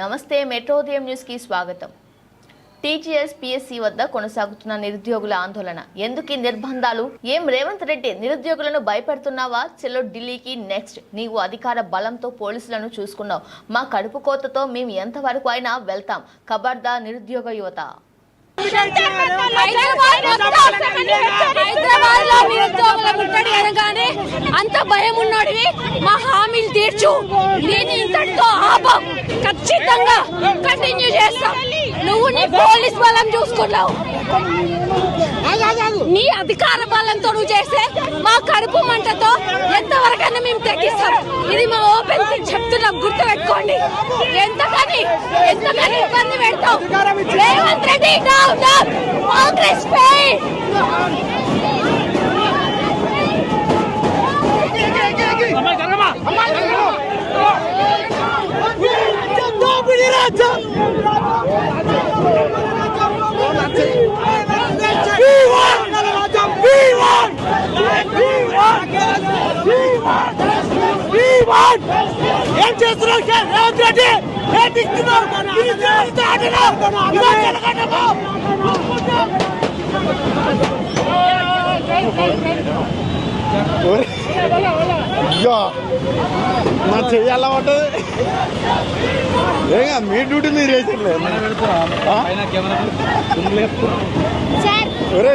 నమస్తే మెట్రోదయం న్యూస్కి స్వాగతం. టీజీఎస్ పిఎస్సి వద్ద కొనసాగుతున్న నిరుద్యోగుల ఆందోళన. ఎందుకు నిర్బంధాలు? ఏం రేవంత్ రెడ్డి నిరుద్యోగులను భయపెడుతున్నావా? చెల్లో ఢిల్లీకి నెక్స్ట్. నీవు అధికార బలంతో పోలీసులను చూసుకున్నావు. మా కడుపు కోతతో మేము ఎంతవరకు అయినా వెళ్తాం. కబర్దా నిరుద్యోగ యువత. అనగానే అంత భయం ఉన్నోడివి. మా హామీలు తీర్చు. నేను ఇంతటితో ఆపం. ఖచ్చితంగా కంటిన్యూ చేస్తాం. నువ్వు నీ పోలీస్ బలం చూసుకున్నావు. నీ అధికార బలంతో నువ్వు చేస్తే మా కడుపు మంటతో ఎంతవరకైనా మేము తగ్గిస్తాం ఇది మా ఓపెన్ చెప్తున్నాం. గుర్తు పెట్టుకోండి ఎంతకని ఎంతకని ఇబ్బంది పెడతాం రేవంత్ రెడ్డి డౌన్ కాంగ్రెస్ ఏం చేస్తున్నావు సార్ రేవంత్ రెడ్డి ఏం ఇస్తున్నావు ఇది ఇంత ఆటలు ఇలా జరగడమా? అయ్యో నా చెయ్యి ఎలా ఉంటుంది ఏగా మీ డ్యూటీ మీరు వేసిర్లే ఒరే